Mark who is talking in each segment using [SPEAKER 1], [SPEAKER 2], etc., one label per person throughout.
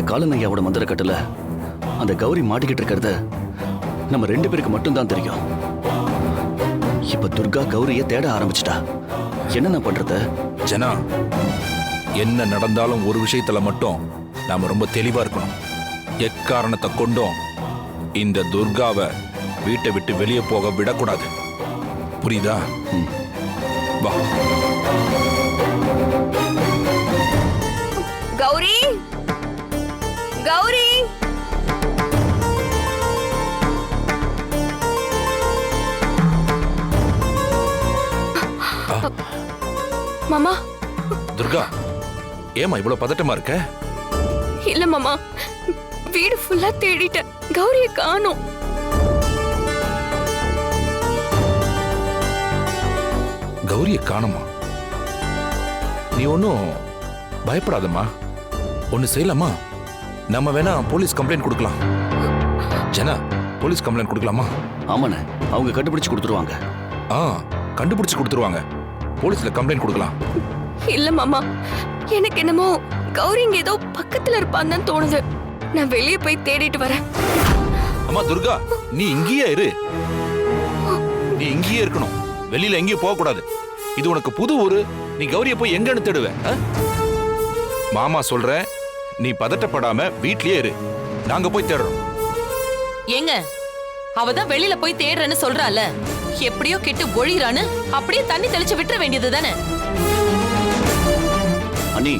[SPEAKER 1] காலனையாவோட மந்திர கட்டுல அந்த கௌரி மாட்டிக்கிட்டு இருக்கிறத நம்ம ரெண்டு பேருக்கு மட்டும்தான் தெரியும். இப்ப துர்கா கௌரிய தேட ஆரம்பிச்சிட்டா. என்னென்ன பண்றது?
[SPEAKER 2] ஜனா என்ன நடந்தாலும் ஒரு விஷயத்துல மட்டும் நாம ரொம்ப தெளிவா இருக்கணும். எக்காரணத்தை கொண்டும் இந்த துர்காவை வீட்டை விட்டு வெளியே போக விடக்கூடாது. புரியுதா. வா.
[SPEAKER 3] கௌரி. மாமா.
[SPEAKER 2] துர்கா ஏமா இவ்வளவு பதட்டமா இருக்க?
[SPEAKER 3] இல்ல மாமா வீடு ஃபுல்லா தேடிட்டேன். கௌரிய காணோம்.
[SPEAKER 2] கௌரிய காணுமா? நீ ஒன்றும் பயப்படாதம்மா. ஒன்று செய்யலாமா? நம்ம வேணா போலீஸ் கம்ப்ளைண்ட் கொடுக்கலாம். ஜனா போலீஸ் கம்ப்ளைண்ட் கொடுக்கலாமா?
[SPEAKER 1] ஆமாண்ணே அவங்க கண்டுபிடிச்சு கொடுத்துருவாங்க.
[SPEAKER 2] ஆ கண்டுபிடிச்சு கொடுத்துருவாங்க. போலீஸ்ல கம்ப்ளைண்ட் கொடுக்கலாம்.
[SPEAKER 3] இல்ல மாமா எனக்கு என்னமோ கௌரி இங்க ஏதோ பக்கத்துல இருப்பான்னு தான் தோணுது. நான் வெளியே போய் தேடிட்டு வரேன்.
[SPEAKER 2] அம்மா துர்கா நீ இங்கேயே இரு. நீ இங்கேயே இருக்கணும். வெளியில எங்கேயும் போக கூடாது இது உனக்கு புது ஊரு. நீ கௌரிய போய் எங்கன்னு தேடுவ ஆ? மாமா சொல்றேன் நீ பதட்டப்படாம வீட்லயே இரு. நாங்க போய் தேடுறோம்.
[SPEAKER 4] ஏங்க அவ தான் வெளியில போய் தேடுறேன்னு சொல்றால எப்படியோ கெட்டு ஒழிறான்னு அப்படியே தண்ணி தெளிச்சு விட்டுற வேண்டியது தானே?
[SPEAKER 1] அண்ணி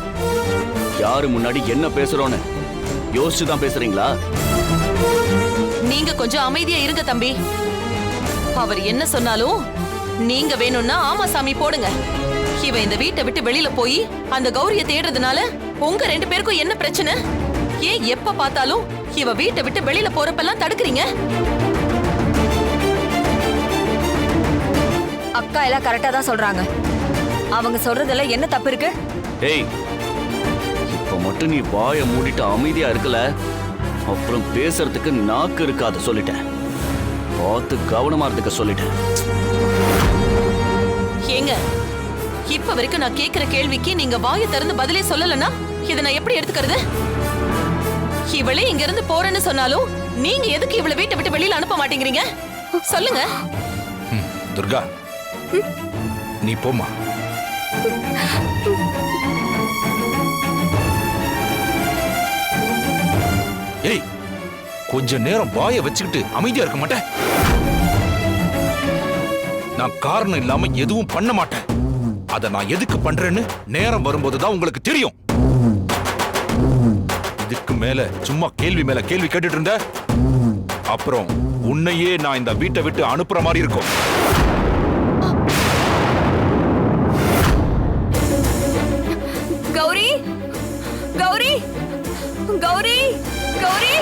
[SPEAKER 1] யாரு முன்னாடி என்ன பேசுறோன்னு? யோசிச்சு தான் பேசுறீங்களா?
[SPEAKER 4] நீங்க கொஞ்சம் அமைதியா இருங்க தம்பி. அவர் என்ன சொன்னாலும் நீங்க வேணும்னா ஆமா சாமி போடுங்க. இவ இந்த வீட்டை விட்டு வெளியில போய் அந்த கௌரிய தேடுறதுனால உங்க ரெண்டு பேருக்கும் என்ன பிரச்சனை? ஏன் எப்ப பார்த்தாலும் இவ வீட்டை விட்டு வெளியில போறப்பெல்லாம் தடுக்கிறீங்க?
[SPEAKER 5] அக்கா எல்லாம் கரெக்டா தான் சொல்றாங்க. அவங்க சொல்றதுல என்ன தப்பு இருக்கு?
[SPEAKER 1] ஏய் இப்ப மட்டும் நீ வாயை மூடிட்டு அமைதியா இருக்கல? அப்புறம் பேசுறதுக்கு நாக்கு இருக்காது சொல்லிட்டேன். பார்த்து கவனமா இருந்துக்க சொல்லிட்டேன்.
[SPEAKER 4] இப்ப வரைக்கும் நான் கேக்குற கேள்விக்கு நீங்க வாயை திறந்து பதிலே சொல்லலனா இதை நான் எப்படி எடுத்துக்கிறது? இவளே இங்க இருந்து போறேன்னு சொன்னாலும் நீங்க எதுக்கு இவளை வீட்டை விட்டு வெளியில அனுப்ப மாட்டேங்கிறீங்க? சொல்லுங்க.
[SPEAKER 2] துர்கா. நீ போமா ஏய் கொஞ்ச நேரம் வாய வச்சுக்கிட்டு அமைதியா இருக்க மாட்டேன். நான் காரணம் இல்லாம எதுவும் பண்ண மாட்டேன். அதை நான் எதுக்கு பண்றேன்னு நேரம் வரும்போது தான் உங்களுக்கு தெரியும். இதுக்கு மேல சும்மா கேள்வி மேல கேள்வி கேட்டுட்டு இருந்த? அப்புறம் உன்னையே நான் இந்த வீட்டை விட்டு அனுப்புற மாதிரி இருக்கும்.
[SPEAKER 3] கௌரி? கௌரி? கௌரி? கௌரி?